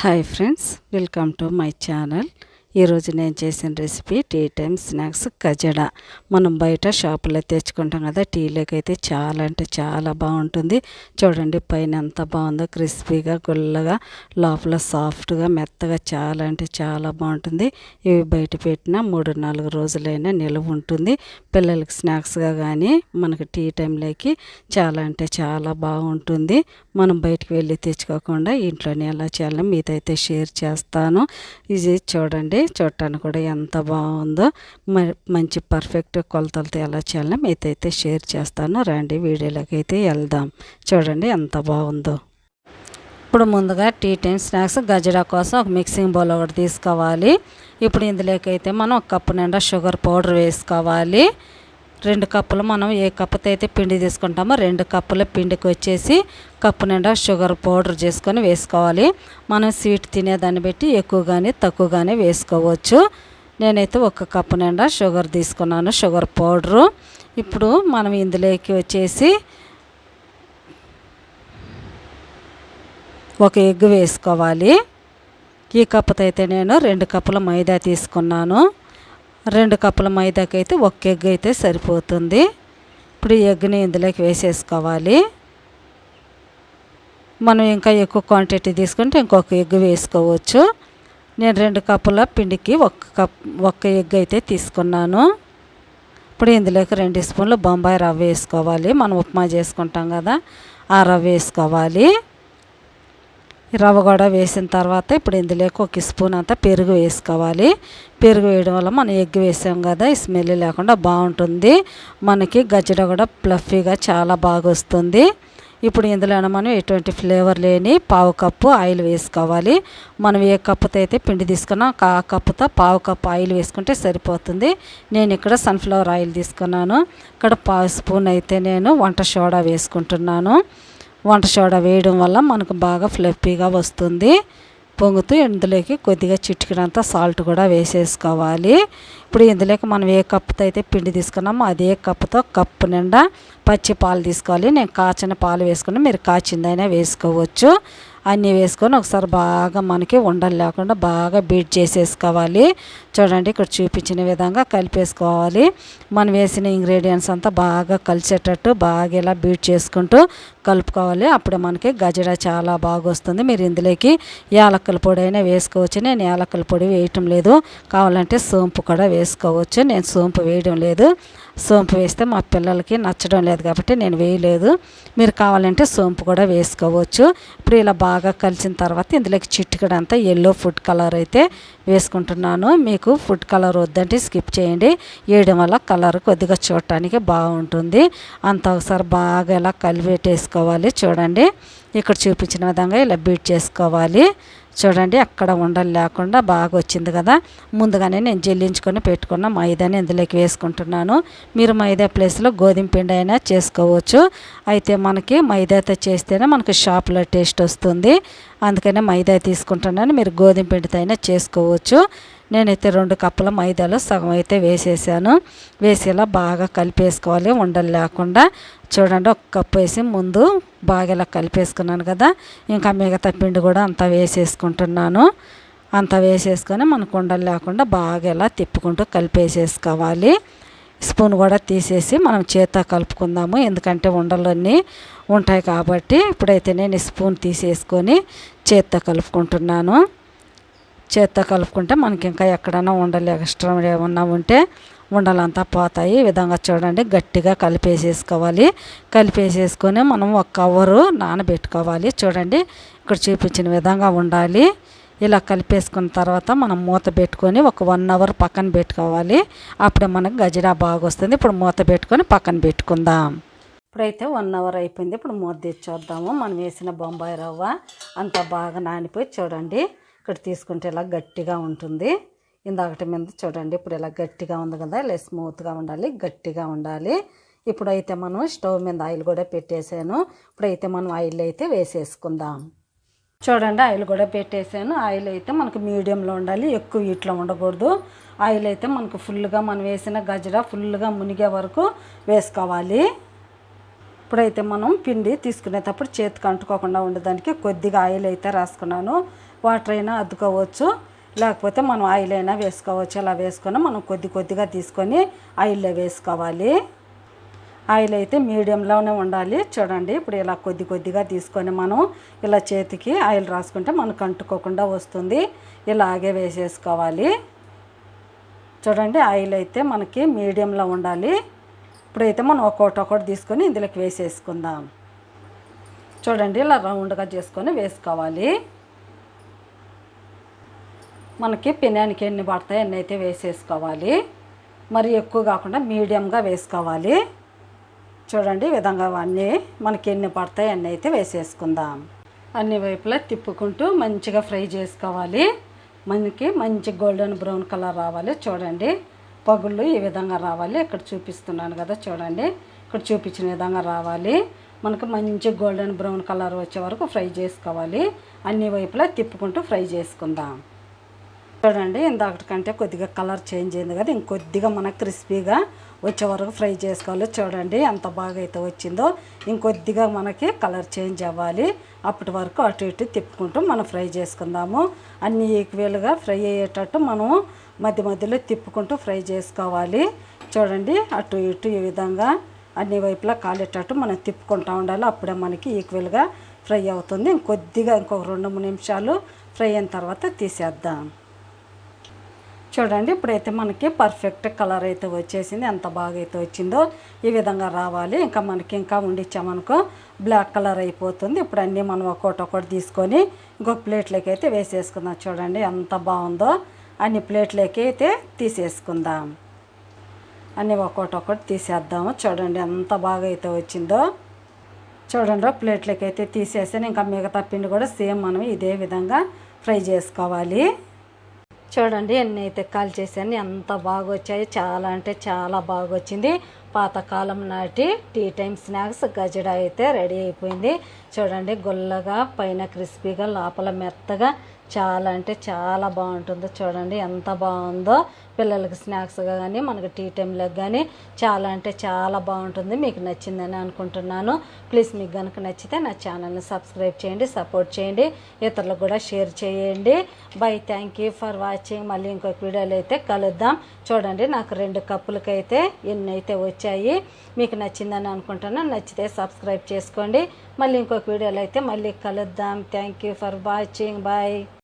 Hi friends welcome to my channel ఈరోజు నేను చేసిన రెసిపీ టీ టైమ్ స్నాక్స్ కజడా. మనం బయట షాపులో తెచ్చుకుంటాం కదా టీలోకి అయితే చాలా అంటే చాలా బాగుంటుంది. చూడండి పైన ఎంత బాగుందో క్రిస్పీగా గుల్లగా లోపల సాఫ్ట్గా మెత్తగా చాలా అంటే చాలా బాగుంటుంది. ఇవి బయట పెట్టిన మూడు నాలుగు రోజులైనా నిల్వ ఉంటుంది. పిల్లలకి స్నాక్స్గా కానీ మనకి టీ టైంలోకి చాలా అంటే చాలా బాగుంటుంది. మనం బయటికి వెళ్ళి తెచ్చుకోకుండా ఇంట్లోనే ఎలా చేయాలో మీదైతే షేర్ చేస్తాను. ఇది చూడండి చూడటానికి కూడా ఎంత బాగుందో. మంచి పర్ఫెక్ట్ కొలతలతో ఎలా చేయాలో మీదైతే షేర్ చేస్తాను. రండి వీడియోలోకి అయితే వెళ్దాం. చూడండి ఎంత బాగుందో. ఇప్పుడు ముందుగా టీ టైం స్నాక్స్ గజరా కోసం ఒక మిక్సింగ్ బౌల్ ఒకటి తీసుకోవాలి. ఇప్పుడు ఇందులోకి అయితే మనం ఒక కప్పు నిండా షుగర్ పౌడర్ వేసుకోవాలి. రెండు కప్పులు మనం ఏ కప్పుతో అయితే పిండి తీసుకుంటామో రెండు కప్పుల పిండికి వచ్చేసి కప్పు నిండా షుగర్ పౌడర్ చేసుకొని వేసుకోవాలి. మనం స్వీట్ తినేదాన్ని బట్టి ఎక్కువగానే తక్కువగానే వేసుకోవచ్చు. నేనైతే ఒక కప్పు నిండా షుగర్ తీసుకున్నాను షుగర్ పౌడరు. ఇప్పుడు మనం ఇందులోకి వచ్చేసి ఒక ఎగ్ వేసుకోవాలి. ఈ కప్పుతో అయితే నేను రెండు కప్పుల మైదా తీసుకున్నాను. రెండు కప్పుల మైదాకి అయితే ఒక ఎగ్ అయితే సరిపోతుంది. ఇప్పుడు ఈ ఎగ్ని ఇందులోకి వేసేసుకోవాలి. మనం ఇంకా ఎక్కువ క్వాంటిటీ తీసుకుంటే ఇంకొక ఎగ్ వేసుకోవచ్చు. నేను రెండు కప్పుల పిండికి ఒక కప్ ఒక్క ఎగ్ అయితే తీసుకున్నాను. ఇప్పుడు ఇందులోకి రెండు స్పూన్లు బొంబాయి రవ్వ వేసుకోవాలి. మనం ఉప్మా చేసుకుంటాం కదా ఆ రవ్వ వేసుకోవాలి. రవ్వ కూడా వేసిన తర్వాత ఇప్పుడు ఇందులోకి ఒక స్పూన్ అంతా పెరుగు వేసుకోవాలి. పెరుగు వేయడం వల్ల మనం ఎగ్ వేసాం కదా ఈ స్మెల్ లేకుండా బాగుంటుంది. మనకి గజ్జడ కూడా ప్లఫీగా చాలా బాగా వస్తుంది. ఇప్పుడు ఇందులోనే మనం ఎటువంటి ఫ్లేవర్ లేని పావు కప్పు ఆయిల్ వేసుకోవాలి. మనం ఏ కప్పుతో అయితే పిండి తీసుకున్నాం ఆ కప్పుతో పావు కప్పు ఆయిల్ వేసుకుంటే సరిపోతుంది. నేను ఇక్కడ సన్ఫ్లవర్ ఆయిల్ తీసుకున్నాను. ఇక్కడ పావు స్పూన్ అయితే నేను వంట సోడా వేసుకుంటున్నాను. వంట సోడా వేయడం వల్ల మనకు బాగా ఫ్లఫీగా వస్తుంది. పొంగుతూ ఇందులోకి కొద్దిగా చిటికినంత సాల్ట్ కూడా వేసేసుకోవాలి. ఇప్పుడు ఇందులోకి మనం ఏ కప్పుతో అయితే పిండి తీసుకున్నామో అదే కప్పుతో కప్పు నిండా పచ్చి పాలు తీసుకోవాలి. నేను కాచిన పాలు వేసుకుని మీరు కాచిందైనా వేసుకోవచ్చు. అన్నీ వేసుకొని ఒకసారి బాగా మనకి ఉండలు లేకుండా బాగా బీట్ చేసేసుకోవాలి. చూడండి ఇక్కడ చూపించిన విధంగా కలిపేసుకోవాలి. మనం వేసిన ఇంగ్రీడియంట్స్ అంతా బాగా కలిసేటట్టు బాగా ఇలా బీట్ చేసుకుంటూ కలుపుకోవాలి. అప్పుడు మనకి గజడ చాలా బాగా వస్తుంది. మీరు ఇందులోకి యాలక్కల పొడి అయినా వేసుకోవచ్చు. నేను యాలక్కల పొడి వేయటం లేదు. కావాలంటే సోంపు కూడా వేసుకోవచ్చు. నేను సోంపు వేయడం లేదు. సోంపు వేస్తే మా పిల్లలకి నచ్చడం లేదు కాబట్టి నేను వేయలేదు. మీరు కావాలంటే సోంపు కూడా వేసుకోవచ్చు. ఇప్పుడు ఇలా బాగా కలిసిన తర్వాత ఇందులోకి చిట్టుకడంతా ఎల్లో ఫుడ్ కలర్ అయితే వేసుకుంటున్నాను. మీకు ఫుడ్ కలర్ వద్దంటే స్కిప్ చేయండి. వేయడం వల్ల కలర్ కొద్దిగా చూడటానికి బాగుంటుంది. అంత ఒకసారి బాగా ఇలా కలిపెట్టేసుకోవాలి చూడండి. ఇక్కడ చూపించిన విధంగా ఇలా బీట్ చేసుకోవాలి. చూడండి అక్కడ ఉండలు లేకుండా బాగా వచ్చింది కదా. ముందుగానే నేను జల్లించుకొని పెట్టుకున్న మైదాని ఇందులోకి వేసుకుంటున్నాను. మీరు మైదా ప్లేస్లో గోధుమ పిండి అయినా చేసుకోవచ్చు. అయితే మనకి మైదాతో చేస్తేనే మనకి షాప్లో టేస్ట్ వస్తుంది. అందుకనే మైదా తీసుకుంటున్నాను. మీరు గోధుమ పిండితో అయినా చేసుకోవచ్చు. నేనైతే రెండు కప్పుల మైదాలో సగం అయితే వేసేసాను. వేసేలా బాగా కలిపేసుకోవాలి. ఉండలు లేకుండా. చూడండి ఒక కప్పు వేసి ముందు బాగా ఇలా కలిపేసుకున్నాను కదా. ఇంకా మిగతా పిండి కూడా అంతా వేసేసుకుంటున్నాను. అంతా వేసేసుకొని మనకు ఉండలు లేకుండా బాగా ఇలా తిప్పుకుంటూ కలిపేసేసుకోవాలి. స్పూన్ కూడా తీసేసి మనం చేత కలుపుకుందాము. ఎందుకంటే ఉండలన్నీ ఉంటాయి కాబట్టి ఇప్పుడైతే నేను స్పూన్ తీసేసుకొని చేత్తో కలుపుకుంటున్నాను. చేత్తో కలుపుకుంటే మనకి ఇంకా ఎక్కడైనా ఉండలు ఎక్స్ట్రా ఏమన్నా ఉంటే ఉండలంతా పోతాయి. ఈ విధంగా చూడండి గట్టిగా కలిపేసేసుకోవాలి. కలిపేసేసుకొని మనం ఒక కవరు నానబెట్టుకోవాలి. చూడండి ఇక్కడ చూపించిన విధంగా ఉండాలి. ఇలా కలిపేసుకున్న తర్వాత మనం మూత పెట్టుకొని ఒక వన్ అవర్ పక్కన పెట్టుకోవాలి. అప్పుడే మనకు గజరా బాగా వస్తుంది ఇప్పుడు మూత పెట్టుకొని పక్కన పెట్టుకుందాం. ఇప్పుడైతే వన్ అవర్ అయిపోయింది. ఇప్పుడు మూత తెచ్చొద్దాము. మనం వేసిన బొంబాయి రవ్వ అంతా బాగా నానిపోయి చూడండి ఇక్కడ తీసుకుంటే ఇలా గట్టిగా ఉంటుంది. ఇందాకటి మీద చూడండి ఇప్పుడు ఇలా గట్టిగా ఉంది కదా ఇలా స్మూత్గా ఉండాలి గట్టిగా ఉండాలి. ఇప్పుడైతే మనం స్టవ్ మీద ఆయిల్ కూడా పెట్టేసాను ఇప్పుడైతే మనం ఆయిల్ అయితే వేసేసుకుందాం. చూడండి ఆయిల్ కూడా పెట్టేసాను ఆయిల్ అయితే మనకు మీడియంలో ఉండాలి ఎక్కువ ఇట్లా ఉండకూడదు. ఆయిల్ అయితే మనకు ఫుల్గా మనం వేసిన గజరా ఫుల్గా మునిగే వరకు వేసుకోవాలి. ఇప్పుడైతే మనం పిండి తీసుకునేటప్పుడు చేతికి అంటుకోకుండా ఉండడానికి కొద్దిగా ఆయిల్ అయితే రాసుకున్నాను. వాటర్ అయినా అద్దుకోవచ్చు. లేకపోతే మనం ఆయిల్ అయినా వేసుకోవచ్చు. అలా వేసుకొని మనం కొద్ది కొద్దిగా తీసుకొని ఆయిల్లో వేసుకోవాలి. ఆయిల్ అయితే మీడియంలోనే ఉండాలి. చూడండి ఇప్పుడు ఇలా కొద్ది కొద్దిగా తీసుకొని మనం ఇలా చేతికి ఆయిల్ రాసుకుంటే మనకు అంటుకోకుండా వస్తుంది. ఇలాగే వేసేసుకోవాలి. చూడండి ఆయిల్ అయితే మనకి మీడియంలో ఉండాలి. ఇప్పుడైతే మనం ఒక్కొక్కటి ఒకటి తీసుకొని ఇందులోకి వేసేసుకుందాం. చూడండి ఇలా రౌండ్గా చేసుకొని వేసుకోవాలి. మనకి పినానికి ఎన్ని పడతాయి ఎన్ని అయితే వేసేసుకోవాలి. మరి ఎక్కువ కాకుండా మీడియంగా వేసుకోవాలి. చూడండి ఈ విధంగా అన్నీ మనకి ఎన్ని పడతాయి అన్నీ అయితే వేసేసుకుందాం. అన్ని వైపులా తిప్పుకుంటూ మంచిగా ఫ్రై చేసుకోవాలి. మనకి మంచి గోల్డెన్ బ్రౌన్ కలర్ రావాలి. చూడండి పగుళ్ళు ఈ విధంగా రావాలి. ఇక్కడ చూపిస్తున్నాను కదా చూడండి. ఇక్కడ చూపించిన విధంగా రావాలి. మనకు మంచి గోల్డెన్ బ్రౌన్ కలర్ వచ్చే వరకు ఫ్రై చేసుకోవాలి. అన్ని వైపులా తిప్పుకుంటూ ఫ్రై చేసుకుందాం. చూడండి. ఇందాకటి కంటే కొద్దిగా కలర్ చేంజ్ అయింది కదా ఇంకొద్దిగా మనకు క్రిస్పీగా వచ్చే వరకు ఫ్రై చేసుకోవాలి. చూడండి ఎంత బాగా అయితే వచ్చిందో ఇంకొద్దిగా మనకి కలర్ చేంజ్ అవ్వాలి. అప్పటి వరకు అటు ఇటు తిప్పుకుంటూ మనం ఫ్రై చేసుకుందాము. అన్నీ ఈక్వల్గా ఫ్రై అయ్యేటట్టు మనము మధ్య మధ్యలో తిప్పుకుంటూ ఫ్రై చేసుకోవాలి. చూడండి అటు ఇటు ఈ విధంగా అన్ని వైపులా కాలేటట్టు మనం తిప్పుకుంటూ ఉండాలి. అప్పుడే మనకి ఈక్వల్గా ఫ్రై అవుతుంది. ఇంకొద్దిగా ఇంకొక రెండు మూడు నిమిషాలు ఫ్రై అయిన తర్వాత తీసేద్దాం. చూడండి ఇప్పుడైతే మనకి పర్ఫెక్ట్ కలర్ అయితే వచ్చేసింది. ఎంత బాగా అయితే వచ్చిందో ఈ విధంగా రావాలి. ఇంకా మనకి ఇంకా ఉండిచ్చామనుకో బ్లాక్ కలర్ అయిపోతుంది. ఇప్పుడు అన్నీ మనం ఒకటి ఒకటి తీసుకొని ఇంకొక ప్లేట్లోకి అయితే వేసేసుకుందాం. చూడండి ఎంత బాగుందో. అన్ని ప్లేట్లోకి అయితే తీసేసుకుందాం. అన్నీ ఒకటి ఒకటి తీసేద్దాము. చూడండి ఎంత బాగా అయితే వచ్చిందో. చూడండి ప్లేట్లోకి అయితే తీసేసాను. ఇంకా మిగతా పిండి కూడా సేమ్ మనం ఇదే విధంగా ఫ్రై చేసుకోవాలి. చూడండి ఎన్ని అయితే కాల్ చేశాను ఎంత బాగా వచ్చాయో చాలా అంటే చాలా బాగా వచ్చింది పాతకాలం నాటి టీ టైమ్ స్నాక్స్ గజడ అయితే రెడీ అయిపోయింది. చూడండి గుల్లగా పైన క్రిస్పీగా లోపల మెత్తగా చాలా అంటే చాలా బాగుంటుందో. చూడండి ఎంత బాగుందో. పిల్లలకి స్నాక్స్గా కానీ మనకి టీ టైంలకు కానీ చాలా అంటే చాలా బాగుంటుంది. మీకు నచ్చిందని అనుకుంటున్నాను. ప్లీజ్ మీకు కనుక నచ్చితే నా ఛానల్ని సబ్స్క్రైబ్ చేయండి సపోర్ట్ చేయండి ఇతరులకు కూడా షేర్ చేయండి. Bye thank you for watching మళ్ళీ ఇంకొక వీడియోలో అయితే కలుద్దాం. చూడండి నాకు రెండు కప్పులకైతే ఎన్ని అయితే వచ్చాయి. మీకు నచ్చిందని అనుకుంటున్నాను. నచ్చితే సబ్స్క్రైబ్ చేసుకోండి. మళ్ళీ ఇంకొక వీడియోలో అయితే మళ్ళీ కలుద్దాం. Thank you for watching bye